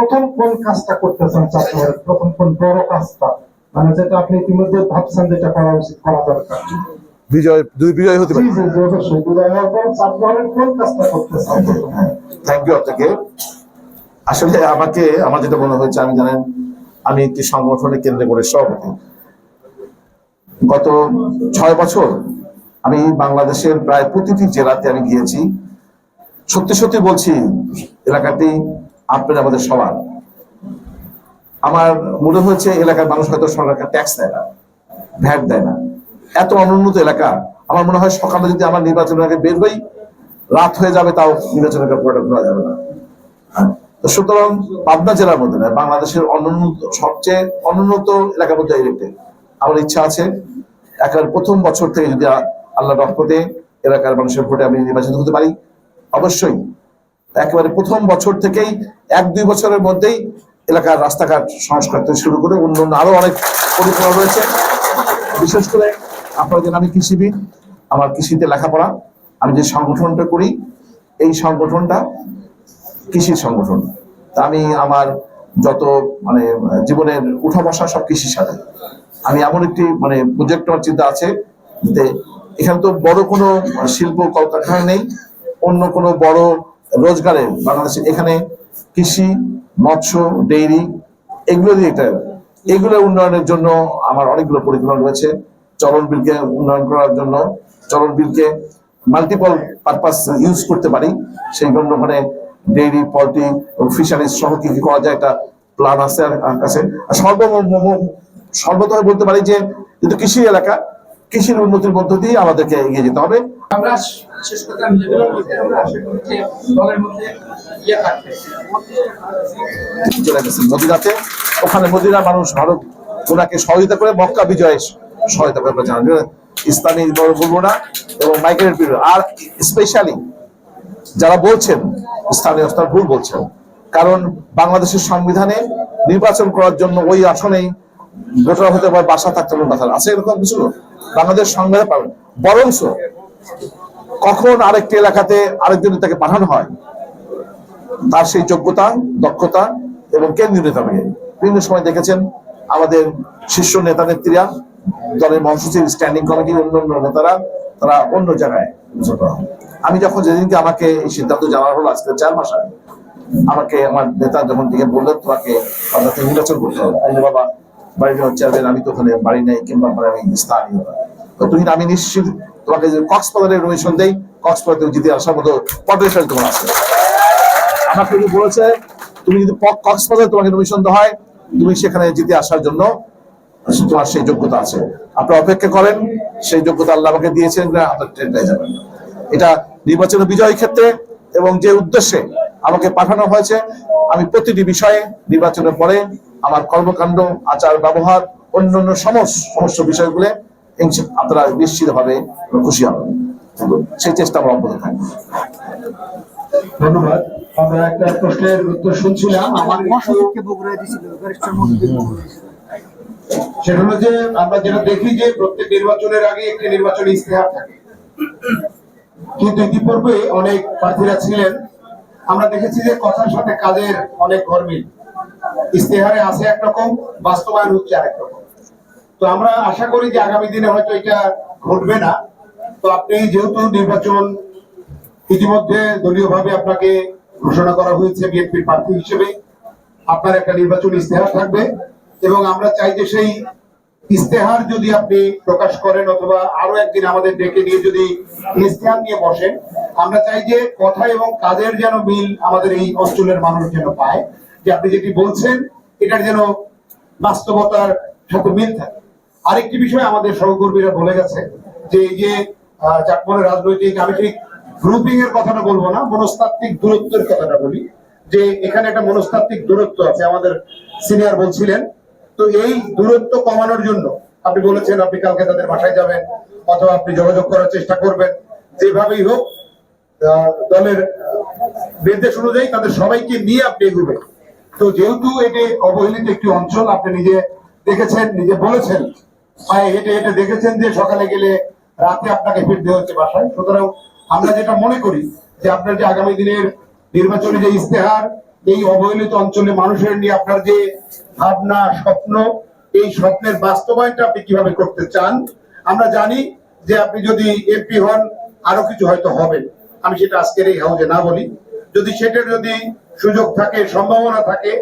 প্রথম কোন কাজটা করতেছেন চাকরি প্রথম কোন বড় কাজটা? মানে যেটা আপনি ইতিমধ্যে ভাবছেন যেটা করা উচিত করা দরকার। বিজয় দুই বিজয় হতে পারে। জি জি অবশ্যই। বিদায় হওয়ার পর চাকরি কোন কাজটা করতেছেন থ্যাংক ইউ আপনাকে। আসলে আমাকে আমার যেটা মনে হয়েছে আমি জানেন আমি একটি সংগঠনের কেন্দ্রে করে সভাপতি। গত ছয় বছর আমি বাংলাদেশের প্রায় প্রতিটি জেলাতে আমি গিয়েছি। সত্যি সত্যি বলছি এলাকাটি আপনার আমাদের সবার। আমার মনে হয়েছে এলাকার মানুষ হয়তো সরকারকে ট্যাক্স দেয় না, ভ্যাট দেয় না। এত অনুন্নত এলাকা, আমার মনে হয় সকালে যদি আমার নির্বাচনের আগে বের হই, রাত হয়ে যাবে তাও নির্বাচনের পুরোটা করা যাবে না। তো সুতরাং পাবনা জেলার মধ্যে নয়, বাংলাদেশের অনুন্নত, সবচেয়ে অনুন্নত এলাকার মধ্যে ইলেক্টেড আমার ইচ্ছা আছে, একেবারে প্রথম বছর থেকে যদি আল্লাহ রহমতে এলাকার মানুষের ভোটে আমি নির্বাচিত হতে পারি, অবশ্যই। একেবারে প্রথম বছর থেকেই এক দুই বছরের মধ্যেই এলাকার রাস্তাঘাট সংস্কার থেকে শুরু করে অন্য অন্য আরও অনেক পরিকল্পনা রয়েছে। বিশেষ করে আপনারা জানেন আমি কৃষিবিদ, আমার কৃষিতে লেখাপড়া। আমি যে সংগঠনটা করি, এই সংগঠনটা কৃষির সংগঠন। তা আমি আমার যত মানে জীবনের উঠা বসা সব কৃষির সাথে। আমি এমন একটি মানে প্রজেক্ট আমার চিন্তা আছে যে এখানে তো বড় কোনো শিল্প কলকারখানা নেই, অন্য কোনো বড় রোজগারের বাংলাদেশে এখানে কৃষি, মৎস্য, ডেইরি, এগুলো দিয়ে একটা, এগুলো উন্নয়নের জন্য আমার অনেকগুলো পরিকল্পনা রয়েছে। চলন বিলকে উন্নয়ন করার জন্য, চলন বিলকে মাল্টিপল পারপাস ইউজ করতে পারি। সেই জন্য ওখানে ডেইরি, পোল্ট্রি ফিশারিজ সহ কি কি করা যায় একটা প্ল্যান আছে কাছে। আর সর্ব সর্বতভাবে বলতে পারি যে, যেহেতু কৃষি এলাকা, কৃষির উন্নতির দিয়ে আমাদেরকে এগিয়ে যেতে হবে। আমরা শেষ কথা আমি যেগুলো বলছি আমরা আশা করি যে দলের মধ্যে ইয়ে থাকবে। চলে গেছেন মদিনাতে। ওখানে মদিনা মানুষ ভারত ওনাকে সহযোগিতা করে, মক্কা বিজয়ে সহায়তা করে জানান। ইসলামী বলব না, এবং মাইগ্রেট পিরিয়ড। আর স্পেশালি যারা বলছেন, স্থানীয় স্তর ভুল বলছেন, কারণ বাংলাদেশের সংবিধানে নির্বাচন করার জন্য ওই আসনেই ভোটার হতে পারে, বাসা থাকতে কথা আছে এরকম কিছু? বাংলাদেশ সংবিধানে পাবেন বরংশ কখন আরেকটি এলাকাতে আরেকজন তাকে পাঠানো হয়, তার সেই যোগ্যতা, দক্ষতা এবং কেন্দ্রীয় নেতা বিভিন্ন সময় দেখেছেন আমাদের শীর্ষ নেতা নেত্রীরা, দলের মহাসচিব স্ট্যান্ডিং কমিটির অন্য অন্য নেতারা, তারা অন্য জায়গায়। আমি যখন যেদিনকে আমাকে এই সিদ্ধান্ত জানার হলো, আজকে চার মাস আগে, আমাকে আমার নেতা যখন দিকে বললেন, তোমাকে আপনাকে নির্বাচন করতে হবে। বাবা বাড়ি চেয়ারম্যান আমি তো ওখানে বাড়ি নেই, কিংবা আমি স্থানীয় তুমি আমি নিশ্চিত তোমাকে যে কক্সবাজারের রমিশন দেই কক্সবাজার তুমি জিতে আসার মতো পটেনশিয়াল তোমার আছে। আমাকে উনি বলেছে, তুমি যদি কক্সবাজার তোমাকে দেওয়া হয়, তুমি সেখানে জিতে আসার জন্য তোমার সেই যোগ্যতা আছে। আপনি অপেক্ষা করেন, সেই যোগ্যতা আল্লাহ আমাকে দিয়েছেন আপনার ট্রেন পেয়ে যাবেন। এটা নির্বাচনের বিজয় ক্ষেত্রে এবং যে উদ্দেশ্যে আমাকে পাঠানো হয়েছে, আমি প্রতিটি বিষয়ে নির্বাচনের পরে আমার কর্মকাণ্ড, আচার, ব্যবহার, অন্যান্য সমস্ত সমস্ত বিষয়গুলো আপনারা নিশ্চিতভাবে খুশি হবেন। সেই চেষ্টা আমরা অব্যাহত থাকব। ধন্যবাদ। আমরা একটা প্রশ্নের উত্তর শুনছিলাম। আমার মহাসচিবকে বগুড়ায় দিছিল ব্যারিস্টার সেটা হলো যে আমরা যেটা দেখি যে প্রত্যেক নির্বাচনের আগে একটি নির্বাচনী ইস্তেহার থাকে। কিন্তু ইতিপূর্বে অনেক প্রার্থীরা ছিলেন। আমরা দেখেছি যে কথার সাথে কাজের অনেক গরমিল ইস্তেহারে আছে একরকম বাস্তবায়ন হচ্ছে আরেক রকম। তো আমরা আশা করি যে আগামী দিনে হয়তো এটা ঘটবে না। তো আপনি যেহেতু নির্বাচন ইতিমধ্যে দলীয়ভাবে আপনাকে ঘোষণা করা হয়েছে বিএনপির প্রার্থী হিসেবে, আপনার একটা নির্বাচনী ইস্তেহার থাকবে এবং আমরা চাই যে সেই ইস্তেহার যদি আপনি প্রকাশ করেন অথবা আরও একদিন আমাদের ডেকে নিয়ে যদি ইস্তেহার নিয়ে বসেন, আমরা চাই যে কথা এবং কাজের যেন মিল আমাদের এই অঞ্চলের মানুষ যেন পায়। যে আপনি যেটি বলছেন, এটার যেন বাস্তবতার সাথে মিল থাকে। আরেকটি বিষয় আমাদের সহকর্মীরা বলে গেছে যে এই যে আহ, রাজনৈতিক আমি ঠিক গ্রুপিং এর কথাটা বলব না মনস্তাত্ত্বিক দূরত্বের কথাটা বলি যে এখানে একটা মনস্তাত্ত্বিক দূরত্ব আছে আমাদের সিনিয়র বলছিলেন। তো এই দূরত্ব কমানোর জন্য আপনি বলেছেন আপনি কালকে তাদের বাসায় যাবেন অথবা আপনি যোগাযোগ করার চেষ্টা করবেন যেভাবেই হোক দলের নির্দেশ অনুযায়ী তাদের সবাইকে নিয়ে আপনি এগোবেন। তো যেহেতু এটি অবহেলিত একটি অঞ্চল আপনি নিজে দেখেছেন নিজে বলেছেন পায়ে হেঁটে হেঁটে দেখেছেন যে সকালে গেলে রাতে আপনাকে ফিরতে হচ্ছে বাসায়। সুতরাং আমরা যেটা মনে করি যে আপনার যে আগামী দিনের নির্বাচনী যে এই অবহেলিত অঞ্চলে মানুষের নিয়ে আপনার যে ভাবনা, স্বপ্ন, এই স্বপ্নের বাস্তবায়নটা আপনি কীভাবে করতে চান, আমরা জানি যে আপনি যদি এমপি হন, আরও কিছু হয়তো হবে। আমি সেটা আজকের এই হাউজে না বলি। যদি সেটার যদি সুযোগ থাকে, সম্ভাবনা থাকে,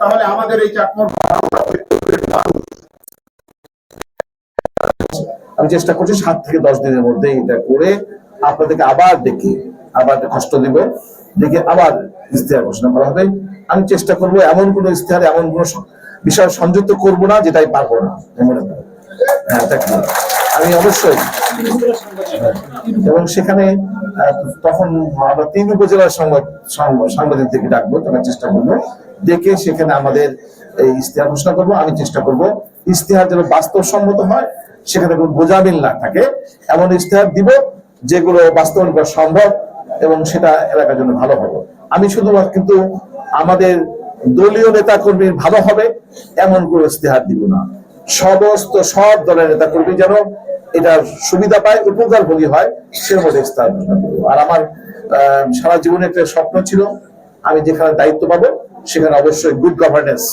তাহলে আমাদের এই চাকমর আমি চেষ্টা করছি সাত থেকে দশ দিনের মধ্যে এটা করে আপনাদেরকে আবার ডেকে, আবার কষ্ট দিব দেখে আবার ইস্তেহার ঘোষণা করা হবে। আমি চেষ্টা করব এমন কোন ইস্তেহার, এমন কোন বিষয় সংযুক্ত করব না যেটাই পারব না। মনে হ্যাঁ. আমি অবশ্যই এবং সেখানে তখন আমরা তিন উপজেলার সংবাদ, সংবাদ- সাংবাদিক থেকে ডাকবো তখন চেষ্টা করব। ডেকে সেখানে আমাদের এই ইশতেহার ঘোষণা করব। আমি চেষ্টা করব ইশতেহার যেন বাস্তবসম্মত হয়, সেখানে কোনো গোজামিল না থাকে। এমন ইশতেহার দিব যেগুলো বাস্তবায়ন করা সম্ভব এবং সেটা এলাকার জন্য ভালো হবে। আমি শুধুমাত্র কিন্তু আমাদের দলীয় নেতা কর্মীর ভালো হবে, এমন কোনো ইশতেহার দিব না। সমস্ত সব দলের নেতা কর্মী যেন এটা সুবিধা পায়, উপকারভোগী হয়, সের মধ্যে ইস্তাহার ঘোষণা আর আমার সারা জীবনে একটা স্বপ্ন ছিল, আমি যেখানে দায়িত্ব পাবো, সেখানে অবশ্যই গুড গভর্নেন্স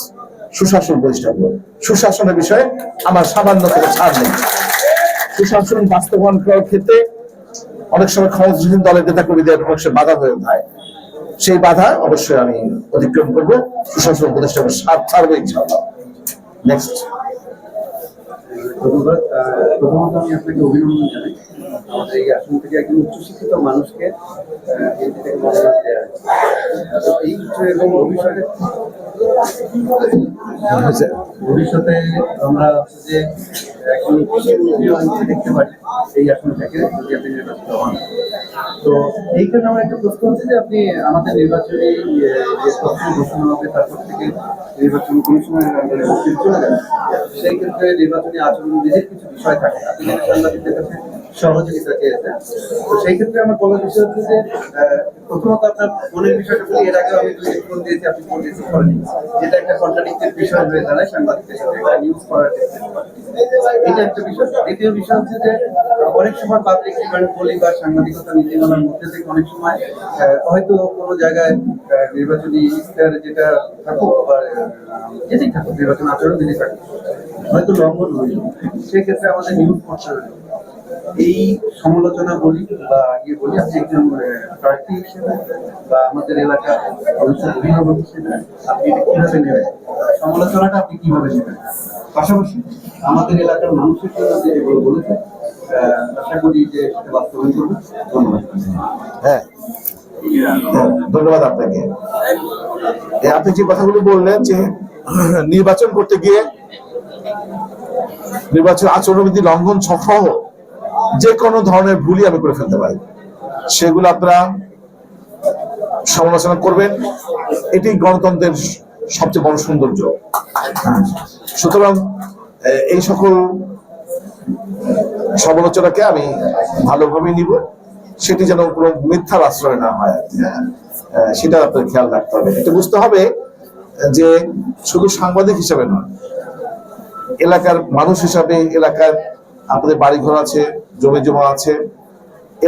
সুশাসন প্রতিষ্ঠা করব। সুশাসনের বিষয়ে আমার সামান্য কোনো ছাড় নেই। সুশাসন বাস্তবায়ন করার ক্ষেত্রে অনেক সময় ক্ষমতাসীন দলের নেতা কর্মীদের সময় বাধা হয়ে যায় সেই বাধা অবশ্যই আমি অতিক্রম করব। সুশাসন প্রতিষ্ঠা করে ছাড়বো ইনশাআল্লাহ। নেক্সট আমি আপনাকে অভিনন্দন জানাই। আমাদের এই আসন থেকে একজন উচ্চশিক্ষিত মানুষকে থেকে এই এবং ভবিষ্যতে ভবিষ্যতে আমরা যে এখন দেখতে পারি এই আসন থেকে যদি আপনি নির্বাচিত হন। তো এইখানে আমার একটা প্রশ্ন হচ্ছে যে আপনি আমাদের নির্বাচনী তথ্য ঘোষণা হবে, তারপর থেকে নির্বাচন কমিশনের চলে যাবে। সেই ক্ষেত্রে নির্বাচনী আচরণ বিধির কিছু বিষয় থাকে। আপনি সাংবাদিকদের কাছে সহযোগিতা চেয়েছেন। তো সেই ক্ষেত্রে আমার বলার বিষয় হচ্ছে যে প্রথমত আপনার মনের বিষয়টা বলি, এর আগে আমি দুই ফোন দিয়েছি, আপনি ফোন রিসিভ করেনি যেটা একটা কন্ট্রাডিক্টেড বিষয় হয়ে দাঁড়ায়, সাংবাদিকদের সাথে একটা নিউজ করার ক্ষেত্রে। এটা একটা বিষয়। দ্বিতীয় বিষয় হচ্ছে যে, অনেক সময় পাবলিক ডিমান্ড বলি বা সাংবাদিকতা নীতিমালার মধ্যে থেকে অনেক সময় হয়তো কোনো জায়গায় নির্বাচনী ইস্তার যেটা থাকুক বা যেটাই থাকুক, নির্বাচন আচরণ বিধি থাকুক, হয়তো লঙ্ঘন হইল সেক্ষেত্রে আমাদের নিউজ করতে হবে এই সমালোচনা বলি বা ইয়ে বলি আপনি একজন প্রার্থী হিসেবে বা আমাদের এলাকার ভবিষ্যৎ অভিভাবক হিসেবে আপনি কীভাবে নেবেন? সমালোচনাটা আপনি কীভাবে নেবেন? পাশাপাশি আমাদের এলাকার মানুষের জন্য যে এগুলো বলেছে আশা করি যে সেটা বাস্তবায়ন করবে। ধন্যবাদ। হ্যাঁ। হ্যাঁ, ধন্যবাদ আপনাকে। আপনি যে কথাগুলো বললেন যে নির্বাচন করতে গিয়ে নির্বাচন আচরণবিধি লঙ্ঘন সহ যে কোনো ধরনের ভুলই আমি করে ফেলতে পারি। সেগুলো আপনারা সমালোচনা করবেন। এটি গণতন্ত্রের সবচেয়ে বড় সৌন্দর্য। সুতরাং এই সকল সমালোচনাকে আমি ভালোভাবে নিব। সেটি যেন কোনো মিথ্যার আশ্রয় না হয়। সেটা আপনার খেয়াল রাখতে হবে। এটা বুঝতে হবে যে শুধু সাংবাদিক হিসাবে নয়, এলাকার মানুষ হিসাবে, এলাকার আপনাদের বাড়ি ঘর আছে জমি জমা আছে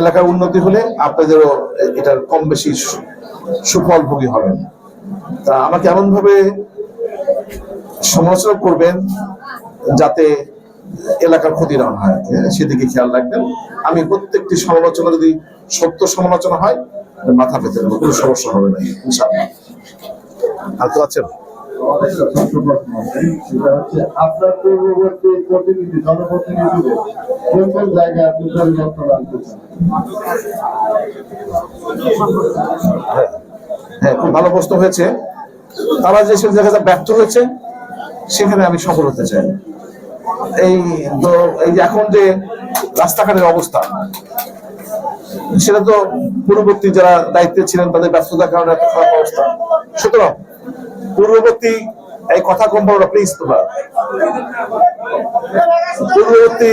এলাকার উন্নতি হলে আপনাদেরও এটার কম বেশি সুফল ভোগী হবেন। তা আমাকে এমন ভাবে সমালোচনা করবেন যাতে এলাকার ক্ষতি না হয়। হ্যাঁ, সেদিকে খেয়াল রাখবেন। আমি প্রত্যেকটি সমালোচনা যদি সত্য সমালোচনা হয় মাথা পেতে দেবো কোনো সমস্যা হবে না ইনশাআল্লাহ। আর তো একটা আপনার পূর্ববর্তী প্রতিনিধি, জনপ্রতিনিধিদের কোন কোন জায়গায় আপনি পরিবর্তন আনতে হ্যাঁ হ্যাঁ খুব ভালো প্রশ্ন হয়েছে। তারা যে সব ব্যর্থ হয়েছে, সেখানে আমি সফল হতে চাই। এই এই এখন যে রাস্তাঘাটের অবস্থা, সেটা তো পূর্ববর্তী যারা দায়িত্বে ছিলেন, তাদের ব্যস্ততার কারণে এত খারাপ অবস্থা। সুতরাং পূর্ববর্তী, এই কথা কম বড় প্লিজ তোমরা। পূর্ববর্তী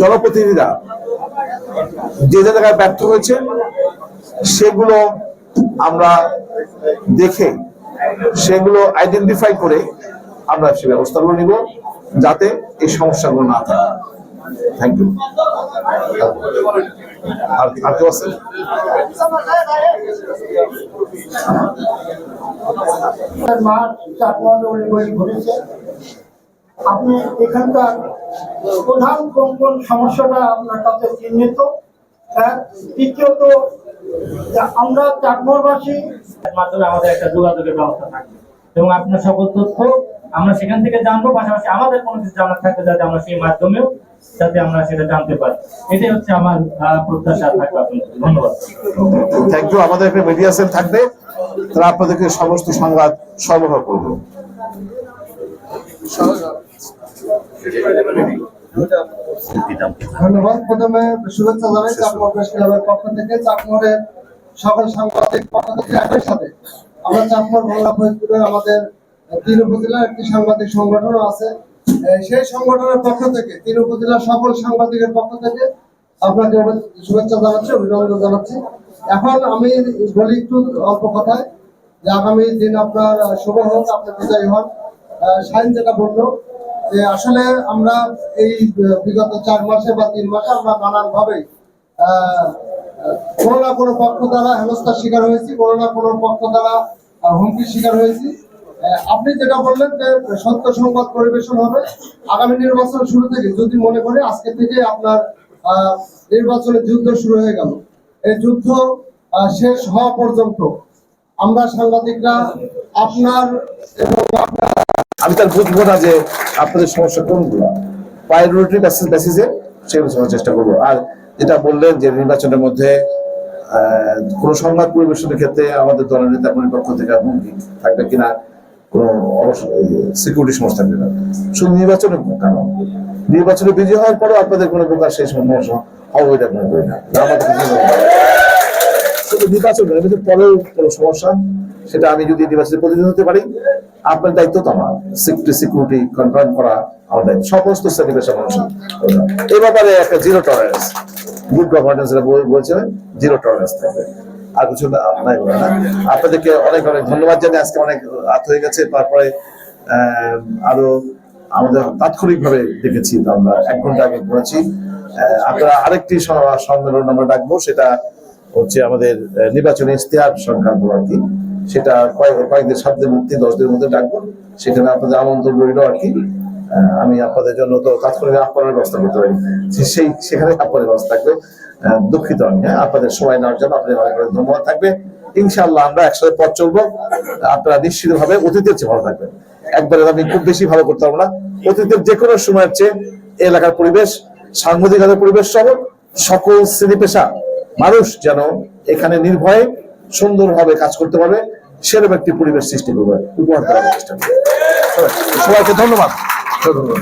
জনপ্রতিনিধিরা যে যে জায়গায় ব্যর্থ হয়েছে, সেগুলো আমরা দেখে, সেগুলো আইডেন্টিফাই করে আমরা সে ব্যবস্থাগুলো নিব যাতে এই সমস্যাগুলো না থাকে। থ্যাংক ইউ আর আর কেউ আছে? আপনি এখানকার প্রধান কোন কোন সমস্যাটা আপনার কাছে চিহ্নিত? এক দ্বিতীয়ত যে আমরা চাকমরবাসী মাধ্যমে আমাদের একটা যোগাযোগের ব্যবস্থা থাকবে। এবং আপনার সকল তথ্য আমরা সেখান থেকে জানব পাশাপাশি আমাদের কোনো কিছু জানার থাকবে যাতে আমরা সেই মাধ্যমেও যাতে আমরা সেটা জানতে পারি। এটাই হচ্ছে আমার প্রত্যাশা থাকবে আপনার প্রতি। ধন্যবাদ। থ্যাংক ইউ আমাদের একটা মিডিয়া সেল থাকবে তারা আপনাদেরকে সমস্ত সংবাদ সরবরাহ করবে। ধন্যবাদ। প্রথমে শুভেচ্ছা জানাই চাকমা প্রেস ক্লাবের পক্ষ থেকে। চাকমরের সকল সাংবাদিক পক্ষ থেকে একই সাথে। আমরা চাকমর বাংলা ফরিদপুরের আমাদের তিন একটি সাংবাদিক সংগঠনও আছে। সেই সংগঠনের পক্ষ থেকে, তিন উপজেলার সকল সাংবাদিকের পক্ষ থেকে আপনাকে শুভেচ্ছা জানাচ্ছি, অভিনন্দন জানাচ্ছি। এখন আমি বলি একটু অল্প কথায় যে আগামী দিন আপনার শুভ হোক, আপনি বিজয়ী হন। শাহিন যেটা বলল যে আসলে আমরা এই বিগত চার মাসে বা তিন মাসে আমরা নানান ভাবে কোনো না কোনো পক্ষ দ্বারা হেনস্থার শিকার হয়েছি, কোনো না কোনো পক্ষ দ্বারা হুমকির শিকার হয়েছি। আপনি যেটা বললেন যে সত্য সংবাদ পরিবেশন হবে আগামী নির্বাচন শুরু থেকে, যদি মনে করে আজকে থেকে আপনার নির্বাচনের যুদ্ধ শুরু হয়ে গেল। এই যুদ্ধ শেষ হওয়া পর্যন্ত আমরা সাংবাদিকরা আপনার আমি তার বুঝব না যে আপনাদের সমস্যা কোনগুলো? প্রায়োরিটি বেসিসে সেগুলো শোনার চেষ্টা করব। আর যেটা বললেন যে নির্বাচনের মধ্যে কোনো সংবাদ পরিবেশনের ক্ষেত্রে আমাদের দলের নেতা কর্মীর পক্ষ থেকে হুমকি থাকবে কিনা সিকিউরিটি সমস্যা থাকবে না। শুধু নির্বাচনে কেন? নির্বাচনে বিজয় হওয়ার পরেও আপনাদের কোনো প্রকার সেই সমস্যা হবে এটা মনে করি না। শুধু নির্বাচন পরেও কোনো সমস্যা, সেটা আমি যদি নির্বাচনে প্রতিনিধি হতে পারি, আপনার দায়িত্ব তো আমার। সিকিউরিটি সিকিউরিটি কনফার্ম করা আমার দায়িত্ব। সমস্ত শ্রেণীপেশা মানুষের এই ব্যাপারে একটা জিরো টলারেন্স গুড গভর্নেন্স বলছে জিরো টলারেন্স থাকবে। আর কিছু নাই না। আপনাদেরকে অনেক অনেক ধন্যবাদ আজকে অনেক রাত হয়ে গেছে। তারপরে আরও আমাদের দেখেছি আমরা। এক ঘণ্টা আগে করেছি। আপনারা আরেকটি সম্মেলন আমরা ডাকবো। সেটা হচ্ছে আমাদের নির্বাচনী ইশতেহার সংক্রান্ত আর কি। সেটা কয়েক কয়েকদিন, সাত দিন মধ্যে দশ দিনের মধ্যে ডাকবো। সেখানে আপনাদের আমন্ত্রণ রইল আর কি। আমি আপনাদের জন্য তো তাৎক্ষণিক আহ্বানের ব্যবস্থা করতে পারি। সেই সেখানে আহ্বানের ব্যবস্থা থাকবে। দুঃখিত আমি হ্যাঁ আপনাদের সময় নেওয়ার জন্য আপনাদের অনেক অনেক ধন্যবাদ থাকবে। ইনশাআল্লাহ আমরা একসাথে পথ চলবো। আপনারা নিশ্চিত ভাবে অতীতের চেয়ে ভালো থাকবেন। একবারে আমি খুব বেশি ভালো করতে পারব না। অতীতের যে কোনো সময়ের চেয়ে এলাকার পরিবেশ সাংবাদিকতার পরিবেশ সহ সকল শ্রেণি পেশা মানুষ যেন এখানে নির্ভয়ে, সুন্দরভাবে কাজ করতে পারবে, সেরকম একটি পরিবেশ সৃষ্টি করবে, উপহার দেওয়ার চেষ্টা করবে। সবাইকে ধন্যবাদ। ধন্যবাদ।